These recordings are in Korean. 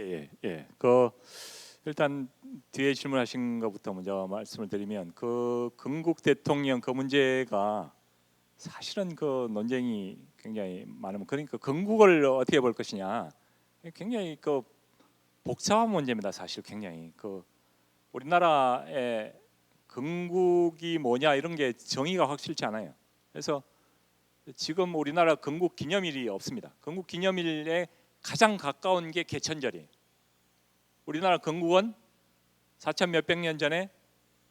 예, 예. 그 일단 뒤에 질문하신 것부터 먼저 말씀을 드리면 그 건국 대통령 그 문제가 사실은 그 논쟁이 굉장히 많으면 그러니까 건국을 어떻게 볼 것이냐 굉장히 그 복잡한 문제입니다. 사실 굉장히 그 우리나라의 건국이 뭐냐 이런 게 정의가 확실치 않아요. 그래서 지금 우리나라 건국 기념일이 없습니다. 건국 기념일에 가장 가까운 게 개천절이에요. 우리나라 건국은 4천 몇백 년 전에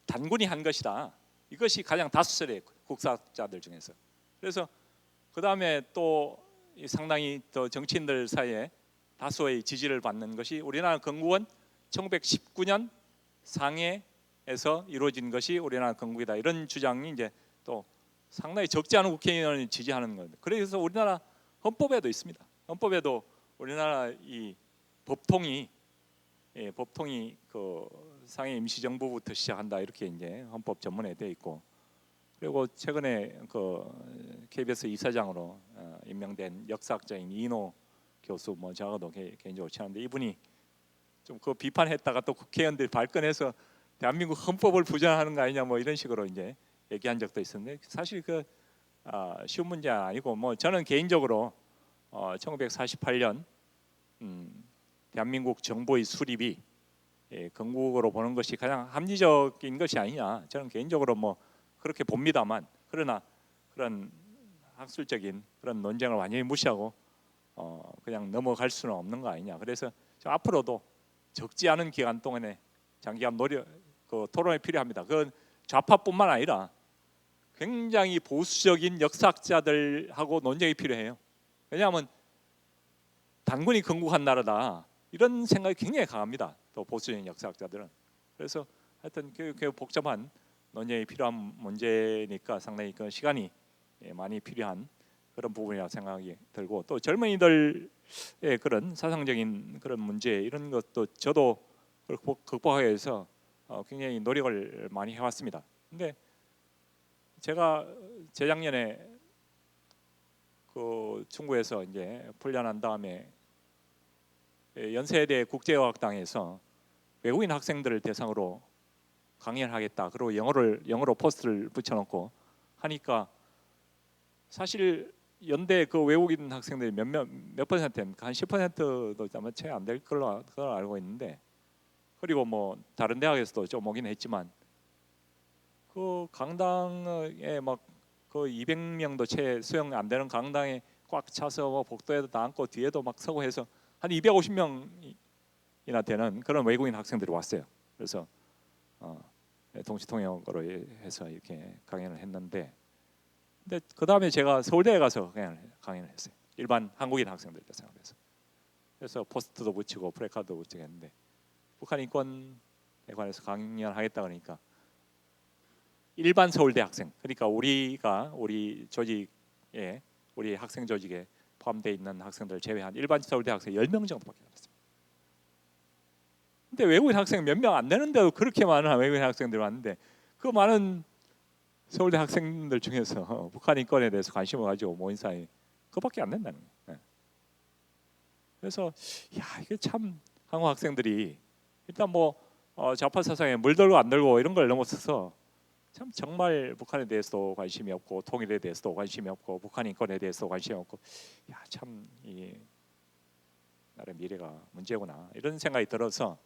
단군이 한 것이다. 이것이 가장 다수설이에요. 국사자들 중에서. 그래서 그 다음에 또이 상당히 더 정치인들 사이에 다수의 지지를 받는 것이 우리나라 건국은 1919년 상해에서 이루어진 것이 우리나라 건국이다. 이런 주장이 이제 또 상당히 적지 않은 국회의원을 지지하는 겁니다. 그래서 우리나라 헌법에도 있습니다. 헌법에도 우리나라 이 법통이 예, 법통이 그 상해 임시정부부터 시작한다 이렇게 이제 헌법 전문에 되어 있고 그리고 최근에 그 KBS 이사장으로 어, 임명된 역사학자인 이노 교수 뭐 저하고도 개- 개인적으로 친한데 이분이 좀 그 비판했다가 또 국회의원들이 발끈해서 대한민국 헌법을 부정하는 거 아니냐 뭐 이런 식으로 이제 얘기한 적도 있었는데 사실 그 아, 쉬운 문제 아니고 뭐 저는 개인적으로 어, 1948년 음, 대한민국 정보의 수립이 예, 건국으로 보는 것이 가장 합리적인 것이 아니냐 저는 개인적으로 뭐 그렇게 봅니다만 그러나 그런 학술적인 그런 논쟁을 완전히 무시하고 어, 그냥 넘어갈 수는 없는 거 아니냐 그래서 저 앞으로도 적지 않은 기간 동안에 장기간 노력 그 토론이 필요합니다. 그건 좌파뿐만 아니라 굉장히 보수적인 역사학자들하고 논쟁이 필요해요. 왜냐하면 단군이 건국한 나라다 이런 생각이 굉장히 강합니다. 또 보수적인 역사학자들은 그래서 하여튼 그, 그 복잡한 논쟁이 필요한 문제니까 상당히 그 시간이 예, 많이 필요한 그런 부분이라고 생각이 들고 또 젊은이들의 그런 사상적인 그런 문제 이런 것도 저도 극복하기 위해서 어, 굉장히 노력을 많이 해왔습니다. 근데 제가 재작년에 그 충구에서 이제 풀려난 다음에 예, 연세대 국제어학당에서 외국인 학생들을 대상으로 강연을 하겠다. 그리고 영어를 영어로 포스트를 붙여놓고 하니까 사실 연대 그 외국인 학생들이 몇몇 몇 퍼센트입니까? 한 10%도 아마 채 안 될 걸로 그걸 알고 있는데 그리고 뭐 다른 대학에서도 좀 오긴 했지만 그 강당에 막 그 200명도 채 수용 안 되는 강당에 꽉 차서 뭐 복도에도 다 앉고 뒤에도 막 서고 해서 한 250명이나 되는 그런 외국인 학생들이 왔어요. 그래서 어, 동시통역으로 해서 이렇게 강연을 했는데 근데 그 다음에 제가 서울대에 가서 그냥 강연을 했어요. 일반 한국인 학생들 대상으로 해서 그래서 포스트도 붙이고 프레카드도 붙이고 했는데 북한 인권에 관해서 강연하겠다 그러니까 일반 서울대 학생 그러니까 우리가 우리 조직에 우리 학생 조직에 포함되어 있는 학생들 제외한 일반 서울대 학생 10명 정도밖에 안 됐습니다. 근데 외국인 학생 몇 명 안 되는데도 그렇게 많은 외국인 학생들이 왔는데 그 많은 서울대 학생들 중에서 북한 인권에 대해서 관심을 가지고 모인 사람이 그밖에 안 된다는 거예요. 예. 그래서 야 이게 참 한국 학생들이 일단 뭐 어, 좌파 사상에 물들고 안 들고 이런 걸 넘어서서 참 정말 북한에 대해서도 관심이 없고 통일에 대해서도 관심이 없고 북한 인권에 대해서도 관심이 없고 야참이 나라의 미래가 문제구나 이런 생각이 들어서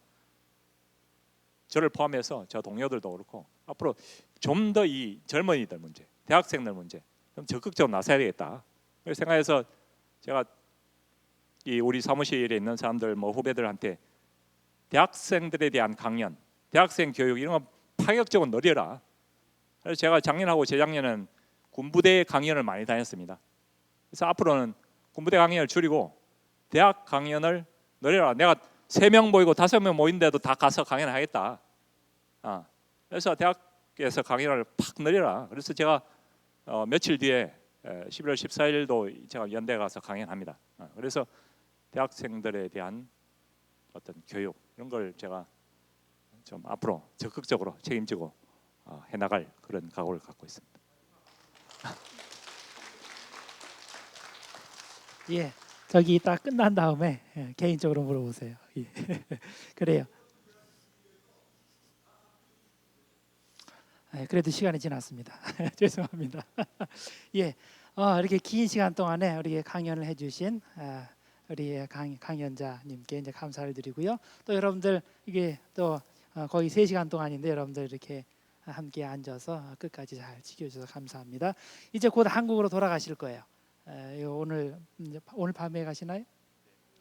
저를 포함해서 저 동료들도 그렇고 앞으로 좀 더 이 젊은이들 문제, 대학생들 문제 좀 적극적으로 나서야 되겠다. 그래서 생각해서 제가 이 우리 사무실에 있는 사람들 뭐 후배들한테 대학생들에 대한 강연, 대학생 교육 이런 거 파격적으로 늘려라. 그래서 제가 작년하고 재작년은 군부대 강연을 많이 다녔습니다. 그래서 앞으로는 군부대 강연을 줄이고 대학 강연을 늘려라. 내가 세 명 모이고 다섯 명 모인데도 다 가서 강연을 하겠다. 아, 그래서 대학에서 강연을 팍 늘려라. 그래서 제가 어, 며칠 뒤에 에, 11월 14일도 제가 연대 가서 강연합니다. 아, 그래서 대학생들에 대한 어떤 교육 이런 걸 제가 좀 앞으로 적극적으로 책임지고 어, 해나갈 그런 각오를 갖고 있습니다. 예, 저기 딱 끝난 다음에 예, 개인적으로 물어보세요. 예. 그래요. 예, 그래도 시간이 지났습니다. 죄송합니다. 예, 어, 이렇게 긴 시간 동안에 우리 강연을 해주신 아, 우리 강, 강연자님께 이제 감사를 드리고요. 또 여러분들 이게 또 어, 거의 3 시간 동안인데 여러분들 이렇게 함께 앉아서 끝까지 잘 지켜주셔서 감사합니다. 이제 곧 한국으로 돌아가실 거예요. 오늘 이제 오늘 밤에 가시나요?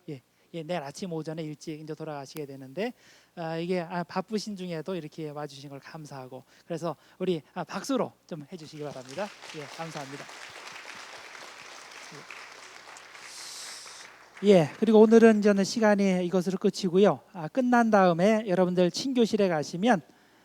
예, 예, 내일 아침 오전에 일찍 이제 돌아가시게 되는데 아, 이게 아, 바쁘신 중에도 이렇게 와주신 걸 감사하고 그래서 우리 아, 박수로 좀 해주시기 바랍니다. 예, 감사합니다. 예, 그리고 오늘은 저는 시간이 이것으로 끝이고요. 아, 끝난 다음에 여러분들 친교실에 가시면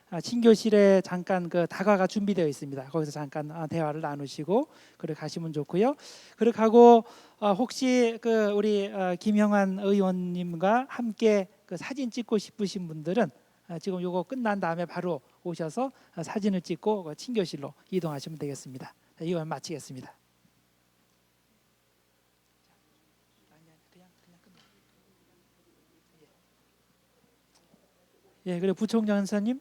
아, 친교실에 잠깐 그 다과가 준비되어 있습니다. 거기서 잠깐 아, 대화를 나누시고 그렇게 가시면 좋고요. 그렇게 하고 아, 혹시 그 우리 아, 김영환 의원님과 함께 그 사진 찍고 싶으신 분들은 아, 지금 요거 끝난 다음에 바로 오셔서 아, 사진을 찍고 그 친교실로 이동하시면 되겠습니다. 자, 이건 마치겠습니다. 예, 그리고 부총장 선생님